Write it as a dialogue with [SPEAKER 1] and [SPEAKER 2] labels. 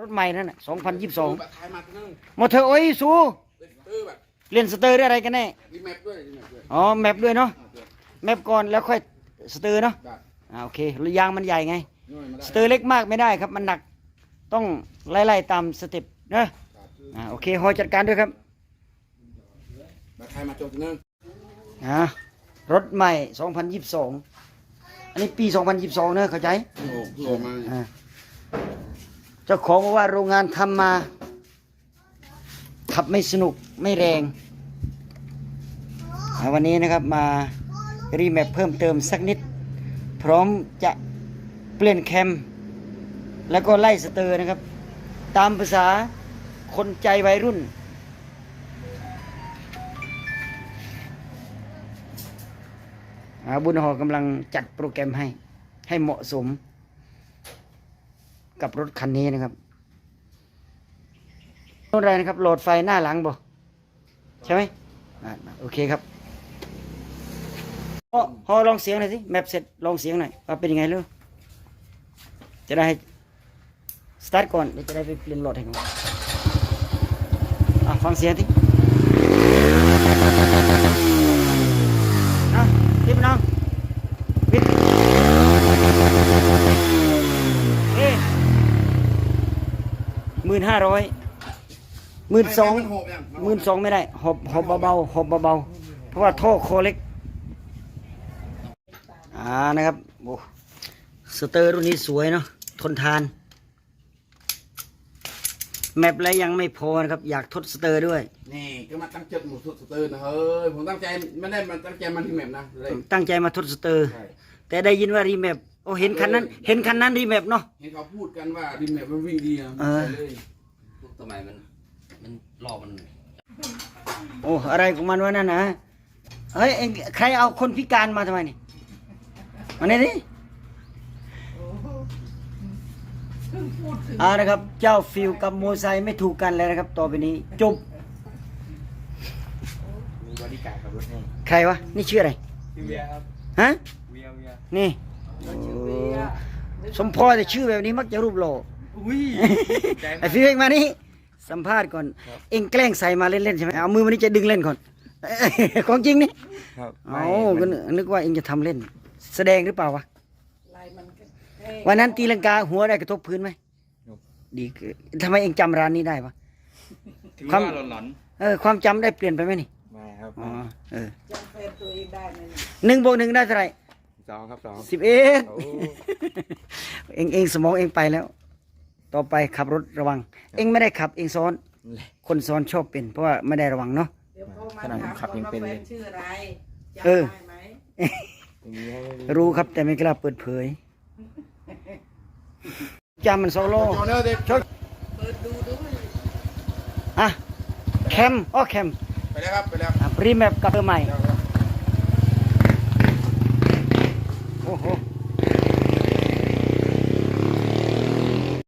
[SPEAKER 1] รถใหม่นั่นน่ะสองพันยี่สิบสอง
[SPEAKER 2] แบบไทยมาตัวนึง
[SPEAKER 1] มอเตอร์โอ้ยสู
[SPEAKER 2] ตื้อแบบ
[SPEAKER 1] เรียนสเตอร์ได้อะไรกันแน่
[SPEAKER 2] รีแมปด้วยรีแมปด้วย
[SPEAKER 1] อ๋อแมปด้วยเนาะแมปก่อนแล้วค่อยสเตอร์เนาะ
[SPEAKER 2] ได้
[SPEAKER 1] อ่าโอเคยางมันใหญ่ไง
[SPEAKER 2] ย่อยมาได้
[SPEAKER 1] สเตอร์เล็กมากไม่ได้ครับ มันหนักต้องไล่ๆตามสเต็ปนะอ่าโอเคฮอจัดการด้วยครับ
[SPEAKER 2] แบบไทยมาตัวนึง
[SPEAKER 1] อ่ารถใหม่ 2022 อันนี้ปี 2022เนอะเข้าใจ
[SPEAKER 2] โอ้โหเพิ่งออกมา
[SPEAKER 1] อ่า เจ้าของบอกว่าโรงงานทำมาขับไม่สนุกไม่แรงวันนี้นะครับมารีแมปเพิ่มเติมสักนิด พร้อมจะเปลี่ยนแคม แล้วก็ไล่สเตอร์นะครับ ตามภาษาคนใจวัยรุ่น บุญหอกำลังจัดโปรแกรมให้ให้เหมาะสม กับรถคันนี้นะครับรถอะไรนะครับ โหลดไฟหน้าหลังบ่ใช่ไหมโอเคครับฮอฮอลองเสียงหน่อยสิแมปเสร็จลองเสียงหน่อยว่าเป็นยังไงเรื่องจะได้สตาร์ทก่อนเดี๋ยวจะได้ไปเปลี่ยนโหลดให้เขาอะฟังเสียงที่อะทิพน้องปิดเอ๊ห มื่นห้าร้อยหมื่นสอง
[SPEAKER 2] มันโหบยัง
[SPEAKER 1] หมื่นสองไม่ได้หอบหอบเบาๆหอบเบาๆเพราะว่าท่อโคอเล็กอ่านะครับโอ้สเตอร์รุ่นนี้สวยเนาะทนทาน แมปแล้วยังไม่พอนะครับ อยากทดสเตอร์ด้วย
[SPEAKER 2] นี่ก็มาตั้งใจหมูสุดสเตอร์นะเฮ้ยผมตั้งใจไม่ได้มาตั้งใจมารีแมปนะเลย
[SPEAKER 1] ตั้งใจมาทดสเตอร์
[SPEAKER 2] ใช่
[SPEAKER 1] แต่ได้ยินว่ารีแมป โอ้เห็นคันนั้น เห็นคันนั้นรีแมปเนาะ
[SPEAKER 2] เห็นเขาพูดกันว่ารีแมปมันวิ่งดีนะ
[SPEAKER 1] เออ
[SPEAKER 2] ใช่เลย
[SPEAKER 3] ทำไมมัน มันรอบมัน
[SPEAKER 1] โอ้อะไรของมันวะนั่นนะเฮ้ยเอ็งใครเอาคนพิการมาทำไมนี่มาเนี่ยดิเอาละครับ เจ้าฟิลกับโมไซค์ไม่ถูกกันแล้วนะครับ ต่อไปนี้จบ
[SPEAKER 3] มีบริการขับรถให้
[SPEAKER 1] ใครวะนี่ชื่ออะไร
[SPEAKER 3] พี่เวียครับ
[SPEAKER 1] ฮะ
[SPEAKER 3] เวียเวีย
[SPEAKER 1] นี่ สมพอแต่ชื่อแบบนี้มักจะรูปหล่อ
[SPEAKER 3] อุ้ย
[SPEAKER 1] ไอ้ฟิวเองมานี่สัมภาษณ์ก่อน เอ็งแกล้งใส่มาเล่นๆใช่ไหมเอามือมานี่จะดึงเล่นก่อนของจริงนี่
[SPEAKER 3] ครับ
[SPEAKER 1] เอาก็นึกนึกว่าเอ็งจะทำเล่น แสดงหรือเปล่าวะ
[SPEAKER 4] ลายมันก็เท่
[SPEAKER 1] วันนั้นตีลังกาหัวได้กระทบพื้นไหมดีคือทำไมเอ็งจำร้านนี้ได้ปะ
[SPEAKER 3] ถือ
[SPEAKER 1] ความ
[SPEAKER 3] ว่าหลอน
[SPEAKER 1] เออความจำได้เปลี่ยนไปไหมนี่
[SPEAKER 3] ๆไม่ครับ
[SPEAKER 1] อ๋อเออ
[SPEAKER 4] จำแฟนตัวเองได้ไหมเนี่ย
[SPEAKER 1] หนึ่งบวกหนึ่งได้เท่าไหร่
[SPEAKER 3] สองครับสอง
[SPEAKER 1] สิบเอ็ด
[SPEAKER 3] โอ้
[SPEAKER 1] เอ็งเอ็งสมองเอ็งไปแล้ว ต่อไปขับรถระวัง เอ็งไม่ได้ขับเอ็งซ้อน คนซ้อนชอบเป็น เพราะว่าไม่ได้ระวังเนาะ
[SPEAKER 4] เดี๋ยวพอมา
[SPEAKER 3] ขนาดผม
[SPEAKER 4] ถาม
[SPEAKER 3] ขับ
[SPEAKER 4] ก่อน
[SPEAKER 3] ยัง
[SPEAKER 4] ว่า
[SPEAKER 3] เป็น
[SPEAKER 4] แฟ
[SPEAKER 3] เลย
[SPEAKER 4] นชื่ออะไรจำ
[SPEAKER 1] เออ
[SPEAKER 4] ได้ไหม
[SPEAKER 3] อย่างนี้ให้
[SPEAKER 1] รู้ครับแต่ไม่กล้าเปิดเผยจำมันโซโล่
[SPEAKER 2] จอเนอร์เด็ก
[SPEAKER 4] เปิดดูด้วย
[SPEAKER 1] อะแคมอ้อแคม
[SPEAKER 2] ไปแล้วครับไปแล้ว
[SPEAKER 1] รีแมปกับเบอร์ใหม่